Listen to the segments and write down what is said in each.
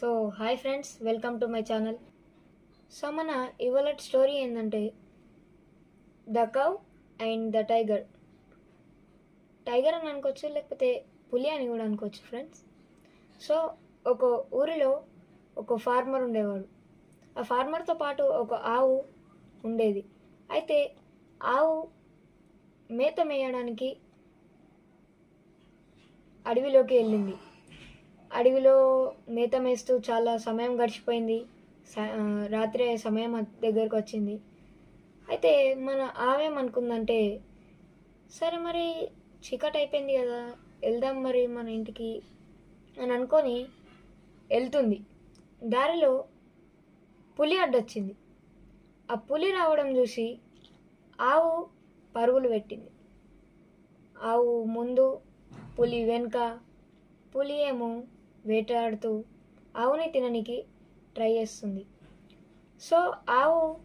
So hi friends welcome to my channel. So మన ఇవాళ story ఏంటంటే the cow and the tiger. Tiger అని అనుకోవచ్చు లేకపోతే పులి అని కూడా అనుకోవచ్చు ఫ్రెండ్స్. సో ఒక ఊరిలో ఒక ఫార్మర్ ఉండేవాడు. ఆ ఫార్మర్తో పాటు ఒక ఆవు ఉండేది. అయితే ఆవు మేత మేయడానికి అడవిలోకి వెళ్ళింది. అడవిలో మేత మేస్తూ చాలా సమయం గడిచిపోయింది. సా- రాత్రి సమయం దగ్గరకు వచ్చింది. అయితే మన ఆవేమనుకుందంటే సరే మరి చీకటి అయిపోయింది కదా వెళ్దాం మరి మన ఇంటికి అని అనుకొని వెళ్తుంది. దారిలో పులి అడ్డొచ్చింది. ఆ పులి రావడం చూసి ఆవు పరుగులు పెట్టింది. ఆవు ముందు పులి వెనుక పులి ఏమో వేటాడుతూ ఆవుని తిననికి ట్రై చేస్తుంది. సో ఆవు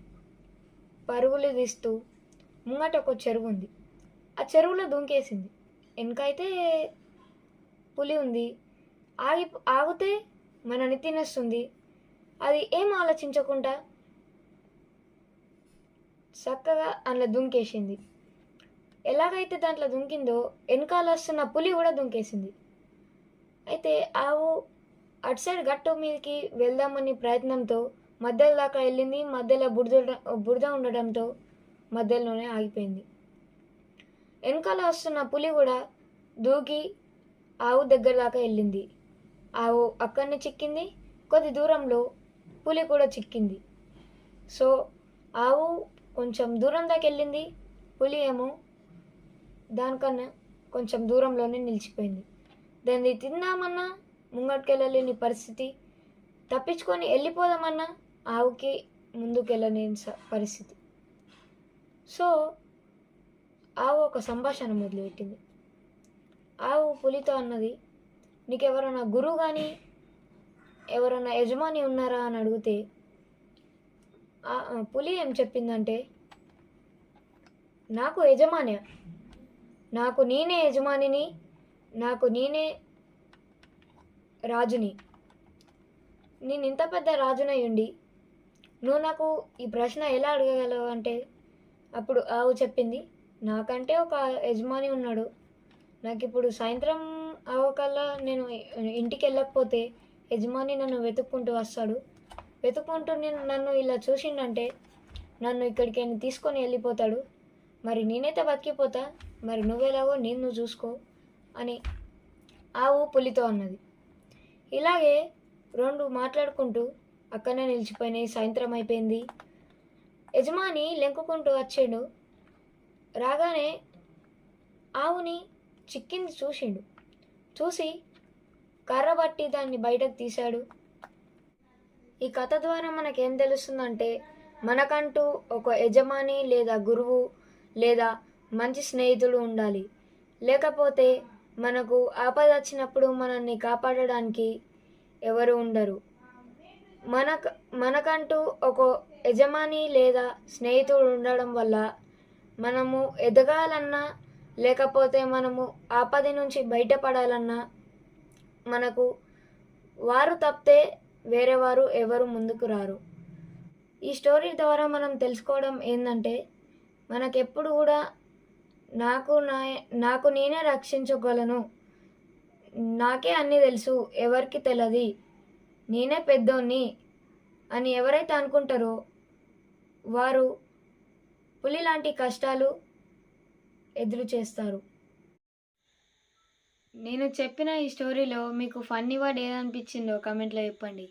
పరుగులు తీస్తూ ముంగట ఒక చెరువు ఉంది. ఆ చెరువులో దుంకేసింది. వెనకైతే పులి ఉంది. ఆగి ఆగితే మనని తినేస్తుంది. అది ఏం ఆలోచించకుండా చక్కగా అందులో దుంకేసింది. ఎలాగైతే దాంట్లో దుంకిందో వెనకాల వస్తున్న పులి కూడా దుంకేసింది. అయితే ఆవు అటు సైడ్ గట్టు మీదకి వెళ్దామని ప్రయత్నంతో మధ్యలో దాకా వెళ్ళింది. మధ్యలో బురద బురద ఉండడంతో మధ్యలోనే ఆగిపోయింది. వెనకాల వస్తున్న పులి కూడా దూకి ఆవు దగ్గర దాకా వెళ్ళింది. ఆవు అక్కడనే చిక్కింది. కొద్ది దూరంలో పులి కూడా చిక్కింది. సో ఆవు కొంచెం దూరం దాకా వెళ్ళింది. పులి ఏమో దానికన్నా కొంచెం దూరంలోనే నిలిచిపోయింది. దాన్ని తిందామన్నా ముంగటికెళ్ళలేని పరిస్థితి. తప్పించుకొని వెళ్ళిపోదామన్నా ఆవుకి ముందుకెళ్ళలేని స- పరిస్థితి. సో ఆవు ఒక సంభాషణ మొదలుపెట్టింది. ఆవు పులితో అన్నది నీకు ఎవరైనా గురువు కానీ ఎవరైనా యజమాని ఉన్నారా? అని అడిగితే పులి ఏం చెప్పిందంటే నాకు యజమాని నాకు నేనే యజమానిని నాకు నేనే రాజుని. నేను ఇంత పెద్ద రాజునై ఉండి నువ్వు నాకు ఈ ప్రశ్న ఎలా అడగగలవు అంటే అప్పుడు ఆవు చెప్పింది నాకంటే ఒక యజమాని ఉన్నాడు. నాకు ఇప్పుడు సాయంత్రం అవకల్లా నేను ఇంటికి వెళ్ళకపోతే యజమాని నన్ను వెతుక్కుంటూ వస్తాడు. వెతుక్కుంటూ నేను నన్ను ఇలా చూసిండంటే నన్ను ఇక్కడికి తీసుకొని వెళ్ళిపోతాడు. మరి నేనైతే బతికిపోతా మరి నువ్వెలాగో నేను నువ్వు చూసుకో. అని ఆవు పులితో అన్నది. ఇలాగే రెండు మాట్లాడుకుంటూ అక్కడనే నిలిచిపోయినాయి. సాయంత్రం అయిపోయింది. యజమాని లెంకుకుంటూ వచ్చాడు. రాగానే ఆవుని చిక్కింది చూసిండు. చూసి కర్ర బట్టి దాన్ని బయటకు తీశాడు. ఈ కథ ద్వారా మనకేం తెలుస్తుందంటే మనకంటూ ఒక యజమాని లేదా గురువు లేదా మంచి స్నేహితుడు ఉండాలి. లేకపోతే మనకు ఆపద వచ్చినప్పుడు మనల్ని కాపాడడానికి ఎవరు ఉండరు. మనక మనకంటూ ఒక యజమాని లేదా స్నేహితుడు ఉండడం వల్ల మనము ఎదగాలన్నా లేకపోతే మనము ఆపద నుంచి బయటపడాలన్నా మనకు వారు తప్పితే వేరే వారు ఎవరు ముందుకు రారు. ఈ స్టోరీ ద్వారా మనం తెలుసుకోవడం ఏంటంటే మనకెప్పుడు కూడా నాకు నా నాకు నేనే రక్షించగలను. నాకే అన్నీ తెలుసు ఎవరికి తెలది? నేనే పెద్దోన్ని అని ఎవరైతే అనుకుంటారో వారు పులి లాంటి కష్టాలు ఎదురు చేస్తారు. నేను చెప్పిన ఈ స్టోరీలో మీకు ఫన్నీ వర్డ్ ఏదనిపించిందో కమెంట్లో చెప్పండి.